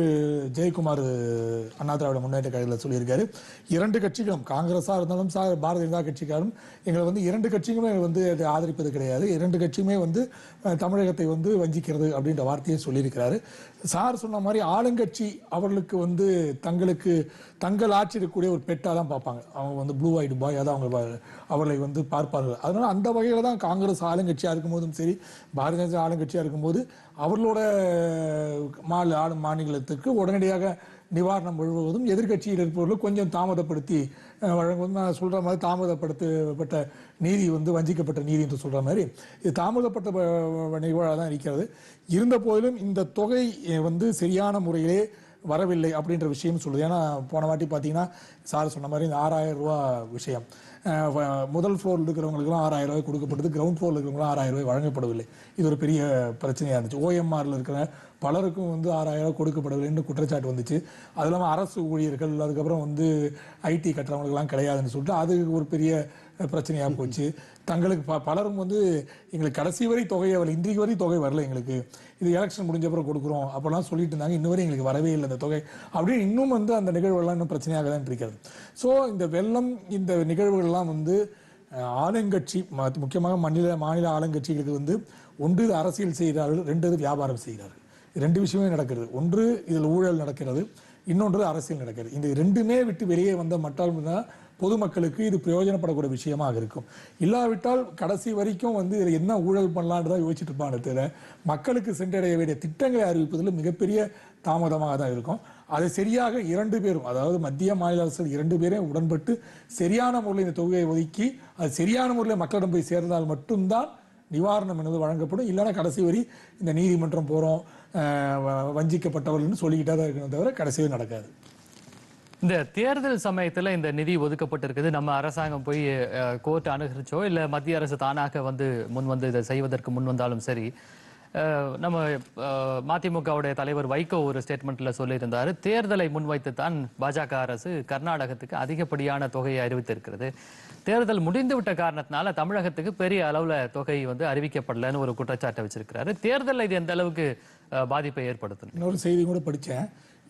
S3: ஜெயக்குமார் அண்ணா திராவிட முன்னேற்ற கழகத்தில் சொல்லியிருக்காரு. இரண்டு கட்சிகளும் காங்கிரஸாக இருந்தாலும் சார் பாரதிய ஜனதா கட்சிக்காரும் எங்களை வந்து இரண்டு கட்சிகளுமே வந்து அதை ஆதரிப்பது கிடையாது. இரண்டு கட்சியுமே வந்து தமிழகத்தை வந்து வஞ்சிக்கிறது அப்படின்ற வார்த்தையை சொல்லியிருக்கிறாரு. சார் சொன்ன மாதிரி ஆளுங்கட்சி அவர்களுக்கு வந்து தங்களுக்கு தங்கள் ஆட்சி இருக்கக்கூடிய ஒரு பெட்டாக தான் பார்ப்பாங்க. அவங்க வந்து ப்ளூ ஐடு பாய் அதான் அவங்க வ- அவர்களை வந்து பார்ப்பார்கள். அதனால அந்த வகையில் தான் காங்கிரஸ் ஆளுங்கட்சியாக இருக்கும்போதும் சரி பாரதிய ஜனதா ஆளுங்கட்சியாக இருக்கும்போது அவர்களோட மாநில மாநிலத்துக்கு உடனடியாக நிவாரணம் வழங்குவதும் எதிர்க்கட்சியில் இருப்பவர்கள் கொஞ்சம் தாமதப்படுத்தி வழங்குவதும் நான் சொல்கிற மாதிரி தாமதப்படுத்தப்பட்ட நீதி வந்து வஞ்சிக்கப்பட்ட நீதி என்று சொல்கிற மாதிரி இது தாமதப்பட்ட நிகழ்வாக தான் இருக்கிறது. இருந்த போதிலும் இந்த தொகை வந்து சரியான முறையிலே வரவில்லை அப்படின்ற விஷயம் சொல்லுது. ஏன்னா போன வாட்டி பார்த்தீங்கன்னா சார் சொன்ன மாதிரி இந்த ஆறாயிரம் ரூபா விஷயம். முதல் ஃப்ளோரில் இருக்கிறவங்களுக்குலாம் ஆறாயிரம் ரூபாய் கொடுக்கப்பட்டது கிரவுண்ட் ஃப்ளோரில் இருக்கிறவங்களும் ஆறாயிரம் ரூபாய் வழங்கப்படவில்லை. இது ஒரு பெரிய பிரச்சனையாக இருந்துச்சு. ஓஎம்ஆரில் இருக்கிற பலருக்கும் வந்து ஆறாயிரம் கொடுக்கப்படவில்லைன்னு குற்றச்சாட்டு வந்துச்சு. அது இல்லாமல் அரசு ஊழியர்கள் அதுக்கப்புறம் வந்து ஐடி கட்டுறவங்களுக்குலாம் கிடையாதுன்னு சொல்லிட்டு அது ஒரு பெரிய பிரச்சனையாக போச்சு. தங்களுக்கு ப பலரும் வந்து எங்களுக்கு கடைசி வரை தொகையை வரல. இன்றைக்கு வரை தொகை வரல எங்களுக்கு. இது எலெக்ஷன் முடிஞ்ச அப்புறம் கொடுக்குறோம். அப்போல்லாம் சொல்லிட்டு இருந்தாங்க. இன்னும் வரை எங்களுக்கு வரவே இல்லை அந்த தொகை. அப்படின்னு இன்னும் வந்து அந்த நிகழ்வுகள்லாம் இன்னும் பிரச்சனையாக தான் இருக்கிறது. ஸோ இந்த வெள்ளம் இந்த நிகழ்வுகள்லாம் வந்து ஆளுங்கட்சி முக்கியமாக மாநில மாநில ஆளுங்கட்சிகளுக்கு வந்து ஒன்று அரசியல் செய்கிறார்கள் ரெண்டு வியாபாரம் செய்கிறார்கள். ரெண்டு விஷயமே நடக்கிறது. ஒன்று இதில் ஊழல் நடக்கிறது. இன்னொன்று அரசியல் நடக்கிறது. இந்த ரெண்டுமே விட்டு வெளியே வந்த மட்டும் தான் பொதுமக்களுக்கு இது பிரயோஜனப்படக்கூடிய விஷயமாக இருக்கும். இல்லாவிட்டால் கடைசி வரைக்கும் வந்து இதில் என்ன ஊழல் பண்ணலான்னு தான் யோசிச்சுட்டு இருப்பாங்க தவிர மக்களுக்கு சென்றடைய வேண்டிய திட்டங்களை அறிவிப்பதில் மிகப்பெரிய தாமதமாக தான் இருக்கும். அதை சரியாக இரண்டு பேரும் அதாவது மத்திய மாநில அரசு இரண்டு பேரே உடன்பட்டு சரியான முறையில் இந்த தொகையை ஒதுக்கி அது சரியான முறையில் மக்களிடம் போய் சேர்ந்தால் மட்டும்தான் நிவாரணம் என்பது வழங்கப்படும். இல்லைன்னா கடைசி வரி இந்த நீதிமன்றம் போகிறோம். வஞ்சிக்கப்பட்டவர்கள்னு சொல்லிக்கிட்டே தான் இருக்கணும் தவிர கடைசியும் நடக்காது.
S1: இந்த தேர்தல் சமயத்தில் இந்த நிதி ஒதுக்கப்பட்டிருக்குது. நம்ம அரசாங்கம் போய் கோர்ட் அணுகிச்சோ இல்லை மத்திய அரசு தானாக வந்து முன் வந்து இதை செய்வதற்கு முன் வந்தாலும் சரி நம்ம மதிமுகவுடைய தலைவர் வைகோ ஒரு ஸ்டேட்மெண்ட்டில் சொல்லியிருந்தார். தேர்தலை முன்வைத்து தான் பாஜக அரசு கர்நாடகத்துக்கு அதிகப்படியான தொகையை அறிவித்திருக்கிறது. தேர்தல் முடிந்துவிட்ட காரணத்தினால தமிழகத்துக்கு பெரிய அளவில் தொகை வந்து அறிவிக்கப்படலைன்னு ஒரு குற்றச்சாட்டை வச்சிருக்கிறாரு. தேர்தலில் இது எந்த அளவுக்கு பாதிப்பை ஏற்படுத்தும்
S3: இன்னொரு செய்தி கூட படித்தேன்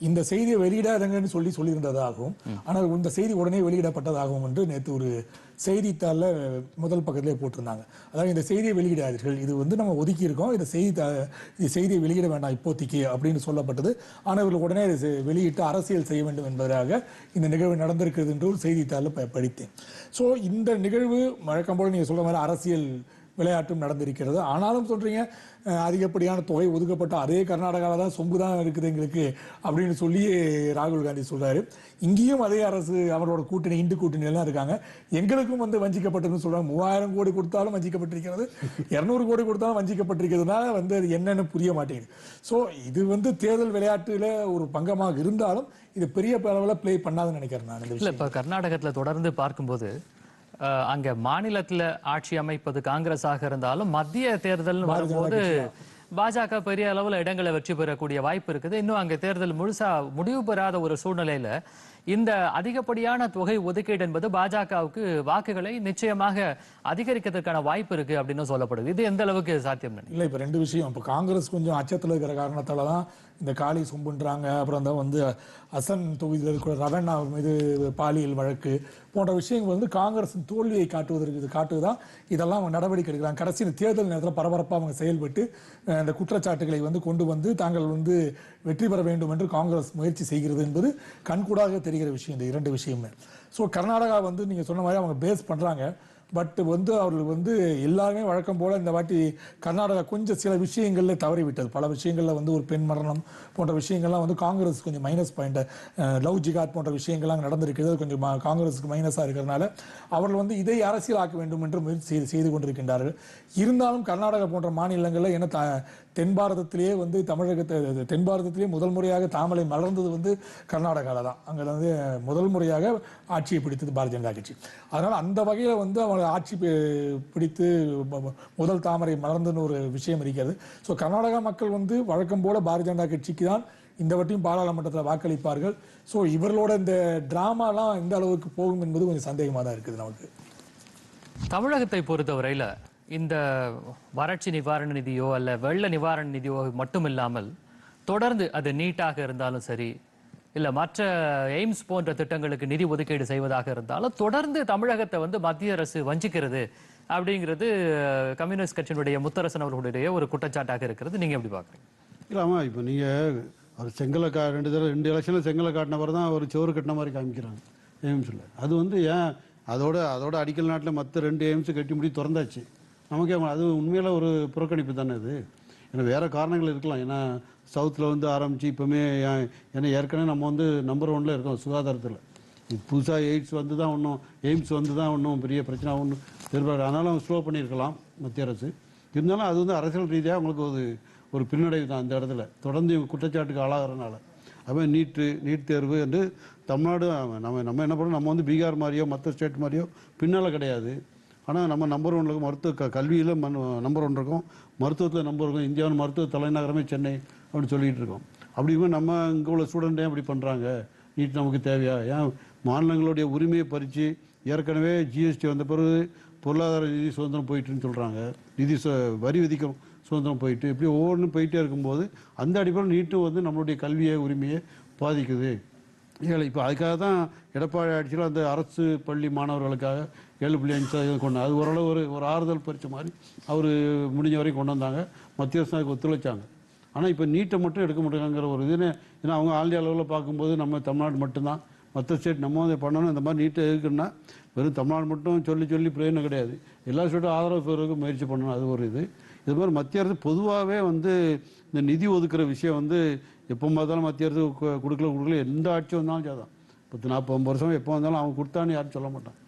S3: இந்த செய்தியை வெளியிடாதங்கன்னு சொல்லி சொல்லியிருந்ததாகவும் ஆனால் இந்த செய்தி உடனே வெளியிடப்பட்டதாகவும் என்று நேற்று ஒரு செய்தித்தாளில் முதல் பக்கத்திலே போட்டிருந்தாங்க. அதாவது இந்த செய்தியை வெளியிடாதீர்கள். இது வந்து நம்ம ஒதுக்கி இருக்கோம். இந்த செய்தி இந்த செய்தியை வெளியிட வேண்டாம் இப்போதைக்கு அப்படின்னு சொல்லப்பட்டது. ஆனால் இவர்கள் உடனே இதை வெளியிட்டு அரசியல் செய்ய வேண்டும் என்பதாக இந்த நிகழ்வு நடந்திருக்கிறது என்று ஒரு செய்தித்தாளில் படித்தேன். ஸோ இந்த நிகழ்வு வழக்கம் போல் நீங்கள் சொல்ல மாதிரி அரசியல் விளையாட்டும் நடந்திருக்கிறது. ஆனாலும் சொல்றீங்க அஹ், அதிகப்படியான தொகை ஒதுக்கப்பட்ட அதே கர்நாடகாவில் தான் சொம்பு தான் இருக்குது எங்களுக்கு அப்படின்னு சொல்லி ராகுல் காந்தி சொல்றாரு. இங்கேயும் அதே அரசு அவரோட கூட்டணி இந்து கூட்டணி எல்லாம் இருக்காங்க. எங்களுக்கும் வந்து வஞ்சிக்கப்பட்டதுன்னு சொல்றாங்க. மூவாயிரம் கோடி கொடுத்தாலும் வஞ்சிக்கப்பட்டிருக்கிறது. இருநூறு கோடி கொடுத்தாலும் வஞ்சிக்கப்பட்டிருக்கிறதுனால வந்து அது என்னன்னு புரிய மாட்டேங்குது. ஸோ இது வந்து தேர்தல் விளையாட்டுல ஒரு பங்கமாக இருந்தாலும் இது பெரிய அளவில் ப்ளே பண்ணாதுன்னு நினைக்கிறேன் நான்
S1: இல்ல இப்ப கர்நாடகத்துல தொடர்ந்து பார்க்கும்போது அங்க மாநிலத்துல ஆட்சி அமைப்பது காங்கிரஸாக இருந்தாலும் மத்திய தேர்தல் வரும்போது பாஜக பெரிய அளவுல இடங்களை வெற்றி பெறக்கூடிய வாய்ப்பு இருக்குது. இன்னும் அங்க தேர்தல் முழுசா முடிவு பெறாத ஒரு சூழ்நிலையில இந்த அதிகப்படியான தொகை ஒதுக்கீடு என்பது பாஜகவுக்கு வாக்குகளை நிச்சயமாக அதிகரிக்கிறதுக்கான வாய்ப்பு இருக்கு அப்படின்னு சொல்லப்படுது. இது எந்த அளவுக்கு சாத்தியம்?
S3: இல்லை இப்போ ரெண்டு விஷயம். இப்போ காங்கிரஸ் கொஞ்சம் அச்சத்தில் இருக்கிற காரணத்தால தான் இந்த காளி சொம்புன்றாங்க. அப்புறம் தான் வந்து அசன் தொகுதியில் இருக்கிற ரவண்ணா மீது பாலியல் வழக்கு போன்ற விஷயங்கள் வந்து காங்கிரஸின் தோல்வியை காட்டுவதற்கு இது காட்டுதான் இதெல்லாம் அவங்க நடவடிக்கை எடுக்கிறாங்க. கடைசி தேர்தல் நேரத்தில் பரபரப்பாக அவங்க செயல்பட்டு இந்த குற்றச்சாட்டுகளை வந்து கொண்டு வந்து தாங்கள் வந்து வெற்றி பெற வேண்டும் என்று காங்கிரஸ் முயற்சி செய்கிறது என்பது கண்கூடாக தெரிகிற விஷயம். இந்த இரண்டு விஷயமே ஸோ கர்நாடகா வந்து நீங்கள் சொன்ன மாதிரி அவங்க பேஸ் பண்ணுறாங்க பட் வந்து அவர்கள் வந்து எல்லாருமே வழக்கம் போல இந்த வாட்டி கர்நாடகா கொஞ்சம் சில விஷயங்கள்ல தவறிவிட்டது. பல விஷயங்கள்ல வந்து ஒரு பெண் மரணம் போன்ற விஷயங்கள்லாம் வந்து காங்கிரஸ் கொஞ்சம் மைனஸ் பாயிண்ட் லவ் ஜிகாத் போன்ற விஷயங்கள்லாம் நடந்திருக்கிறது. கொஞ்சம் காங்கிரஸுக்கு மைனஸாக இருக்கிறதுனால அவர்கள் வந்து இதை அரசியலாக்க வேண்டும் என்று முயற்சி செய்து கொண்டிருக்கின்றார்கள். இருந்தாலும் கர்நாடகா போன்ற மாநிலங்களில் என்ன த- தென் பாரதத்திலேயே வந்து தமிழகத்தை தென் பாரதத்திலேயே முதல் முறையாக தாமரை மலர்ந்தது வந்து கர்நாடகாவில் தான். அங்கே வந்து முதல் முறையாக ஆட்சியை பிடித்தது பாரதிய ஜனதா கட்சி. அதனால் அந்த வகையில் வந்து அவங்க ஆட்சி பி- பிடித்து முதல் தாமரை மலர்ந்துன்னு ஒரு விஷயம் இருக்கிறது. ஸோ கர்நாடகா மக்கள் வந்து வழக்கம் போல பாரதிய ஜனதா கட்சிக்கு தான் இந்த வட்டியும் பாராளுமன்றத்தில் வாக்களிப்பார்கள். ஸோ இவர்களோட இந்த டிராமாலாம் எந்த அளவுக்கு போகும் என்பது கொஞ்சம் சந்தேகமாக தான் இருக்குது நமக்கு.
S1: தமிழகத்தை பொறுத்தவரையில் இந்த வறட்சி நிவாரண நிதியோ அல்ல வெள்ள நிவாரண நிதியோ மட்டும் இல்லாமல் தொடர்ந்து அது நீட்டாக இருந்தாலும் சரி இல்லை மற்ற எய்ம்ஸ் போன்ற திட்டங்களுக்கு நிதி ஒதுக்கீடு செய்வதாக இருந்தாலும் தொடர்ந்து தமிழகத்தை வந்து மத்திய அரசு வஞ்சிக்கிறது அப்படிங்கிறது கம்யூனிஸ்ட் கட்சியினுடைய முத்தரசன் அவர்களுடைய ஒரு குற்றச்சாட்டாக இருக்கிறது. நீங்கள் எப்படி பாக்குறீங்க
S2: இல்லாமா இப்போ நீங்கள் அவர் செங்கலை கா ரெண்டு தடவை ரெண்டு எலெக்ஷனில் செங்கலை காட்டினவர் தான் ஒரு சோறு கட்டின மாதிரி காமிக்கிறாங்க எய்ம்ஸில். அது வந்து ஏன் அதோட அதோட அடிக்கல் நாட்டில் மற்ற ரெண்டு எய்ம்ஸ் கட்டி முடி திறந்தாச்சு. நமக்கே அது உண்மையில ஒரு புறக்கணிப்பு தானே இது ஏன்னா வேறு காரணங்கள் இருக்கலாம். ஏன்னா சவுத்தில் வந்து ஆரம்பித்து இப்போவுமே ஏன் ஏன்னா ஏற்கனவே நம்ம வந்து நம்பர் ஒன்ல இருக்கோம் சுகாதாரத்தில். புதுசாக எய்ட்ஸ் வந்து தான் ஒன்றும் எய்ம்ஸ் வந்து தான் ஒன்றும் பெரிய பிரச்சனை ஒன்றும் எதிர்பார்க்க அதனால அவங்க ஸ்லோ பண்ணியிருக்கலாம் மத்திய அரசு. இருந்தாலும் அது வந்து அரசியல் ரீதியாக அவங்களுக்கு ஒரு ஒரு பின்னடைவு தான் அந்த இடத்துல. தொடர்ந்து இவங்க குற்றச்சாட்டுக்கு ஆளாகிறனால. அதுமாதிரி நீட்டு நீட் தேர்வு என்று தமிழ்நாடு நம்ம நம்ம என்ன பண்ணுறோம் நம்ம வந்து பீகார் மாதிரியோ மற்ற ஸ்டேட் மாதிரியோ பின்னால் கிடையாது. ஆனால் நம்ம நம்பர் ஒன்ல இருக்கும் மருத்துவ க கல்வியில் நம்பர் ஒன் இருக்கும். மருத்துவத்தில் நம்பர் இருக்கும். இந்தியாவின் மருத்துவ தலைநகரமே சென்னை அப்படின்னு சொல்லிகிட்டு இருக்கோம். அப்படி இருக்கும் நம்ம இங்கே உள்ள ஸ்டூடெண்ட் ஏன் இப்படி பண்ணுறாங்க நீட் நமக்கு தேவையா? ஏன் மாநிலங்களுடைய உரிமையை பறித்து ஏற்கனவே ஜிஎஸ்டி வந்த பிறகு பொருளாதார நிதி சுதந்திரம் போயிட்டுன்னு சொல்கிறாங்க நிதி சு- வரி விதிக்கும் சுதந்திரம் போயிட்டு இப்படி ஒவ்வொன்றும் போயிட்டே இருக்கும்போது அந்த அடிப்படையில் நீட்டும் வந்து நம்மளுடைய கல்வியை உரிமையை பாதிக்குது. ஏழை இப்போ அதுக்காக தான் எடப்பாடி ஆட்சியில் அந்த அரசு பள்ளி மாணவர்களுக்காக ஏழு புள்ளி அஞ்சு சதவீதம் கொண்டு அது ஓரளவு ஒரு ஒரு ஆறுதல் பரிச்ச மாதிரி அவர் முடிஞ்ச வரைக்கும் கொண்டு வந்தாங்க. மத்திய அரசு அதுக்கு ஒத்துழைச்சாங்க. ஆனால் இப்போ நீட்டை மட்டும் எடுக்க மாட்டேங்கிற ஒரு இதுன்னு ஏன்னா அவங்க ஆல் அளவில் பார்க்கும்போது நம்ம தமிழ்நாடு மட்டும்தான். மற்ற ஸ்டேட் நம்ம வந்து பண்ணணும் இந்த மாதிரி நீட்டை எதுக்குன்னா வெறும் தமிழ்நாடு மட்டும் சொல்லி சொல்லி பிரயோஜனம் கிடையாது. எல்லா ஸ்டேட்டும் ஆதரவு பெறுவதற்கு முயற்சி பண்ணணும். அது ஒரு இது. இது மாதிரி மத்திய அரசு பொதுவாகவே வந்து இந்த நிதி ஒதுக்குற விஷயம் வந்து எப்போ பார்த்தாலும் மத்திய அரசு கொடுக்கல கொடுக்கல. எந்த ஆட்சி வந்தாலும் சரிதான். பத்து நாற்பது வருஷம் எப்போ வந்தாலும் அவங்க கொடுத்தான்னு யாரும் சொல்ல மாட்டான்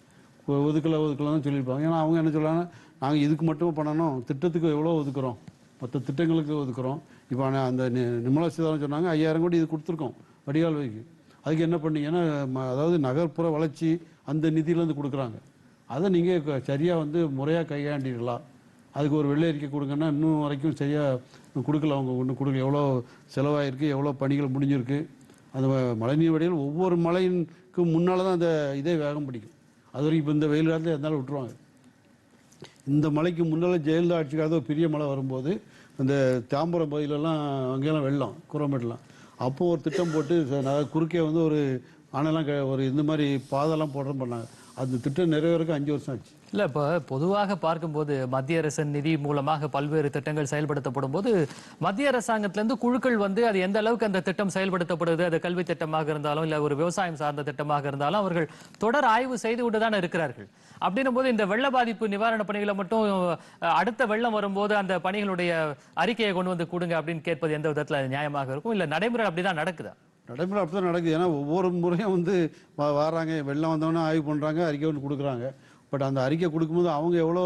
S2: ஒதுக்கல ஒதுக்கலன்னு சொல்லியிருப்பாங்க. ஏன்னா அவங்க என்ன சொல்லுவாங்க நாங்கள் இதுக்கு மட்டும் பண்ணணும். திட்டத்துக்கு எவ்வளோ ஒதுக்குறோம்? மற்ற திட்டங்களுக்கு ஒதுக்குறோம். இப்போ அந்த நி- நிர்மலா சீதாராமன் சொன்னாங்க ஐயாயிரம் கோடி இது கொடுத்துருக்கோம் வடிகால் வைக்கு அதுக்கு என்ன பண்ணீங்கன்னா ம- அதாவது நகர்ப்புற வளர்ச்சி அந்த நிதியிலேருந்து கொடுக்குறாங்க. அதை நீங்கள் சரியாக வந்து முறையாக கையாண்டீர்களா? அதுக்கு ஒரு வெள்ளை அறிக்கை கொடுங்கன்னா இன்னும் வரைக்கும் சரியாக கொடுக்கல அவங்க. ஒன்றும் கொடுக்கல. எவ்வளோ செலவாயிருக்கு? எவ்வளோ பணிகள் முடிஞ்சிருக்கு? அந்த மழைநீர் வடிகள் ஒவ்வொரு மழைக்கு முன்னால் தான் அந்த இதே வேகம் பிடிக்கும். அது வரைக்கும் இப்போ இந்த வெயில் காலத்தில் இருந்தாலும் விட்டுருவாங்க. இந்த மலைக்கு முன்னால் ஜெயலலிதா ஆட்சிக்காக ஒரு பெரிய மழை வரும்போது இந்த தாம்பரம் பகுதியிலலாம் அங்கெல்லாம் வெள்ளம் குரம்பேட்டெலாம் அப்போ ஒரு திட்டம் போட்டு நான் குறுக்கே வந்து ஒரு அணைலாம் க- ஒரு இந்த மாதிரி பாதெல்லாம் போடுறோம் பண்ணாங்க. அந்த திட்டம் நிறைவேறக்கு அஞ்சு வருஷம் ஆச்சு.
S1: இல்லை இப்போ பொதுவாக பார்க்கும்போது மத்திய அரசின் நிதி மூலமாக பல்வேறு திட்டங்கள் செயல்படுத்தப்படும் போது மத்திய அரசாங்கத்திலேருந்து குழுக்கள் வந்து அது எந்த அளவுக்கு அந்த திட்டம் செயல்படுத்தப்படுது அது கல்வி திட்டமாக இருந்தாலும் இல்லை ஒரு விவசாயம் சார்ந்த திட்டமாக இருந்தாலும் அவர்கள் தொடர் ஆய்வு செய்து கொண்டு தான் இருக்கிறார்கள். அப்படின்னும் போது இந்த வெள்ள பாதிப்பு நிவாரண பணிகளை மட்டும் அடுத்த வெள்ளம் வரும்போது அந்த பணிகளுடைய அறிக்கையை கொண்டு வந்து கொடுங்க அப்படின்னு கேட்பது எந்த விதத்தில் நியாயமாக இருக்கும்? இல்லை நடைமுறை அப்படிதான் நடக்குதா?
S2: நடைமுறை அப்படி தான் நடக்குது. ஏன்னா ஒவ்வொரு முறையும் வந்து வ- வராங்க. வெள்ளம் வந்தோடனே ஆய்வு பண்ணுறாங்க அறிக்கை ஒன்று கொடுக்குறாங்க. பட் அந்த அறிக்கை கொடுக்கும்போது அவங்க எவ்வளோ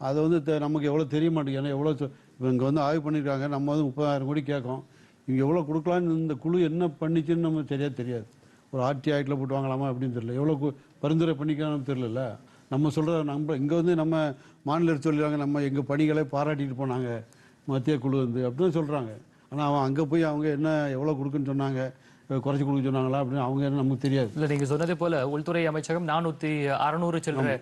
S2: அதை வந்து தெ- நமக்கு எவ்வளோ தெரிய மாட்டேங்குது. ஏன்னா எவ்வளோ இப்போ இங்கே வந்து ஆய்வு பண்ணியிருக்காங்க. நம்ம வந்து முப்பதாயிரம் கோடி கேட்கோம் இங்கே எவ்வளோ கொடுக்கலான்னு இந்த குழு என்ன பண்ணிச்சுன்னு நமக்கு சரியாக தெரியாது. ஒரு ஆர்டி ஆக்டில் போட்டு வாங்கலாமா அப்படின்னு தெரியல. எவ்வளோ பரிந்துரை பண்ணிக்கலாம்னு தெரியல நம்ம சொல்கிற நம்ம இங்கே வந்து நம்ம மாநிலர் சொல்லிடுறாங்க நம்ம எங்கள் பணிகளை பாராட்டிட்டு போனாங்க. மத்திய குழு வந்து அப்படின்னு சொல்கிறாங்க ஆனால் அவன் அங்கே போய் அவங்க என்ன எவ்வளோ கொடுக்குன்னு சொன்னாங்க. குறைச்சி கொடுக்க சொன்னாங்களா அப்படின்னு அவங்க என்ன நமக்கு தெரியாது.
S1: இல்ல நீங்க சொன்னதை போல உள்துறை அமைச்சகம் நானூத்தி அறுநூறு சில்லற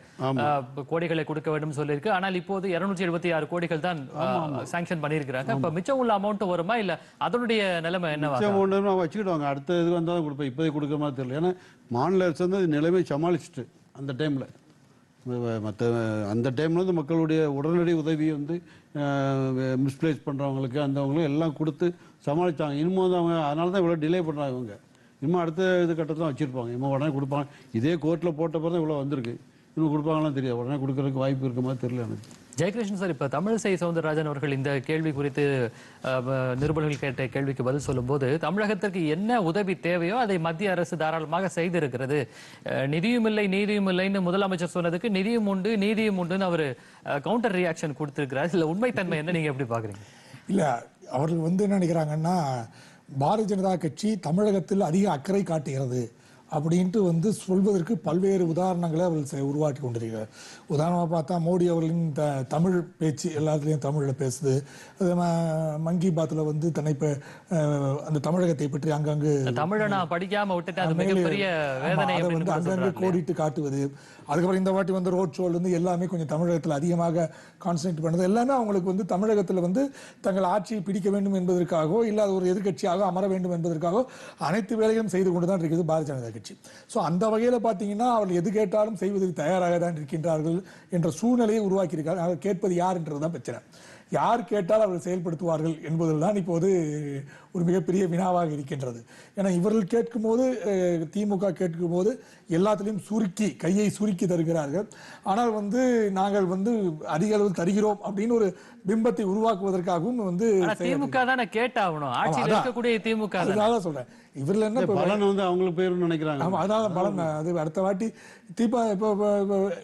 S1: கோடிகளை கொடுக்க வேண்டும் சொல்லியிருக்கு. ஆனால் இப்போது இருநூற்றி எழுபத்தி ஆறு கோடிகள் தான் சாங்ஷன் பண்ணியிருக்கிறாங்க. இப்ப மிச்சம் உள்ள அமௌண்ட் வருமா இல்ல அதனுடைய நிலைமை என்னவா?
S2: மிச்சம் ஒன்று வச்சுக்கிடுவாங்க. அடுத்த இது வந்தால் தான் கொடுப்பேன் இப்போதைக்கு கொடுக்குற மாதிரி தெரியல. ஏன்னா மாநில அரசு வந்து நிலைமை சமாளிச்சுட்டு அந்த டைமில் மற்ற அந்த டைமில் வந்து மக்களுடைய உடனடி உதவி வந்து மிஸ்பிளேஸ் பண்ணுறவங்களுக்கு அந்தவங்களுக்கு எல்லாம் கொடுத்து சமாளித்தாங்க இன்னமும் வந்து அவங்க அதனால தான் இவ்வளோ டிலே பண்ணுறாங்க இவங்க. இன்னும் அடுத்த இது கட்டத்தில் வச்சுருப்பாங்க. இன்னும் உடனே கொடுப்பாங்க. இதே கோர்ட்டில் போட்ட பிறகு இவ்வளோ வந்திருக்கு. இன்னும் கொடுப்பாங்களாம் தெரியாது உடனே கொடுக்கறதுக்கு வாய்ப்பு இருக்க மாதிரி தெரியல எனக்கு.
S1: ஜெயகிருஷ்ணன் சார் இப்ப தமிழிசை சவுந்தரராஜன் அவர்கள் இந்த கேள்வி குறித்து நிருபர்கள் கேட்ட கேள்விக்கு பதில் சொல்லும்போது தமிழகத்திற்கு என்ன உதவி தேவையோ அதை மத்திய அரசு தாராளமாக செய்திருக்கிறது. நிதியும் இல்லை நீதியும் இல்லைன்னு முதலமைச்சர் சொன்னதுக்கு நிதியும் உண்டு நீதியும் உண்டுன்னு அவர் கவுண்டர் ரியாக்ஷன் கொடுத்திருக்கிறார். இல்ல உண்மைத்தன்மை என்ன? நீங்க எப்படி பாக்குறீங்க?
S3: இல்ல அவர்கள் வந்து என்ன நினைக்கிறாங்கன்னா பாரதிய ஜனதா கட்சி தமிழகத்தில் அதிக அக்கறை காட்டுகிறது அப்படின்ட்டு வந்து சொல்வதற்கு பல்வேறு உதாரணங்களை அவர்கள் உருவாக்கி கொண்டிருக்கிறார். உதாரணமாக பார்த்தா மோடி அவர்களின் த தமிழ் பேச்சு எல்லாத்துலேயும் தமிழில் பேசுது. அது மன் கி பாத்தில் வந்து தன்னை இப்போ அந்த தமிழகத்தை பற்றி அங்கங்கு
S1: தமிழை நான் படிக்காம விட்டுட்டு அது மிகப்பெரிய
S3: வந்து அங்கங்க கோடிட்டு காட்டுவது அதுக்கப்புறம் இந்த வாட்டி வந்து ரோட் ஷோலேருந்து எல்லாமே கொஞ்சம் தமிழகத்தில் அதிகமாக கான்சன்ட்ரேட் பண்ணது. எல்லாமே அவங்களுக்கு வந்து தமிழகத்தில் வந்து தங்கள் ஆட்சியை பிடிக்க வேண்டும் என்பதற்காகவோ இல்லை அது ஒரு எதிர்கட்சியாக அமர வேண்டும் என்பதற்காகவோ அனைத்து வேலைகளும் செய்து கொண்டு தான் இருக்குது பாரதிய ஜனதா கட்சி. ஸோ அந்த வகையில் பார்த்தீங்கன்னா அவர்கள் எது கேட்டாலும் செய்வதற்கு தயாராக தான் இருக்கின்றார்கள் என்ற சூழ்நிலையை உருவாக்கியிருக்காங்க. அவர் கேட்பது யார் என்றதுதான் பிரச்சனை. யார் கேட்டால் அவர்கள் செயல்படுத்துவார்கள் என்பதில்தான் இப்போது ஒரு மிகப்பெரிய வினாவாக இருக்கின்றது. ஏன்னா இவர்கள் கேட்கும்போது திமுக கேட்கும்போது எல்லாத்துலேயும் சுருக்கி கையை சுருக்கி தருகிறார்கள். ஆனால் வந்து நாங்கள் வந்து அதிக அளவில் தருகிறோம் அப்படின்னு ஒரு பிம்பத்தை உருவாக்குவதற்காகவும் வந்து
S1: திமுக தானே கேட்டாகணும். ஆட்சியில்
S3: அதான்.
S1: இருக்கக்கூடிய திமுக தானே.
S3: அதுக்காக சொல்றேன். இவர்கள் என்ன
S2: பலன் வந்து அவங்களுக்கு போயிரும்னு நினைக்கிறாங்க.
S3: ஆமா அதான் பலன். அது அடுத்த வாட்டி தீபா இப்போ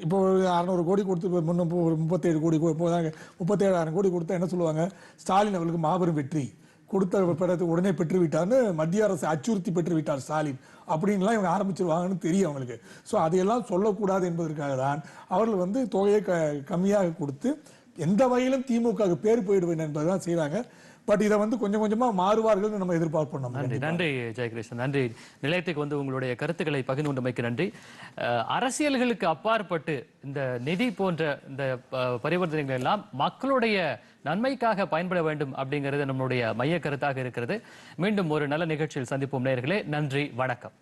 S3: இப்போ அறநூறு கோடி கொடுத்து முன்ன ஒரு முப்பத்தேழு கோடி முப்பத்தேழாயிரம் கோடி கொடுத்தா என்ன சொல்லுவாங்க? ஸ்டாலின் அவர்களுக்கு மாபெரும் வெற்றி. கொடுத்த படத்தை உடனே பெற்று விட்டார்னு மத்திய அரசு அச்சுறுத்தி பெற்று விட்டார் ஸ்டாலின். அப்படின்லாம் இவங்க ஆரம்பிச்சிருவாங்கன்னு தெரியும் அவங்களுக்கு. ஸோ அதையெல்லாம் சொல்லக்கூடாது என்பதற்காக தான் அவர்கள் வந்து தொகையை க கம்மியாக கொடுத்து எந்த வகையிலும் திமுக பேர் போயிடுவேன் என்பதுதான் செய்றாங்க பட் இதை வந்து கொஞ்சம் கொஞ்சமா மாறுவார்கள்னு நம்ம எதிர்பார்ப்போம் நம்ம
S1: நன்றி நன்றி ஜெயகிருஷ்ணன் நன்றி. நிலையத்துக்கு வந்து உங்களுடைய கருத்துக்களை பகிர்ந்து கொண்டமைக்கு நன்றி அரசியல்களுக்கு அப்பாற்பட்டு இந்த நிதி போன்ற இந்த பரிவர்த்தனைகள் எல்லாம் மக்களுடைய நன்மைக்காக பயன்பட வேண்டும் அப்படிங்கிறது நம்மளுடைய மைய கருத்தாக இருக்கிறது. மீண்டும் ஒரு நல்ல நிகழ்ச்சியில் சந்திப்போம் நேயர்களே. நன்றி வணக்கம்.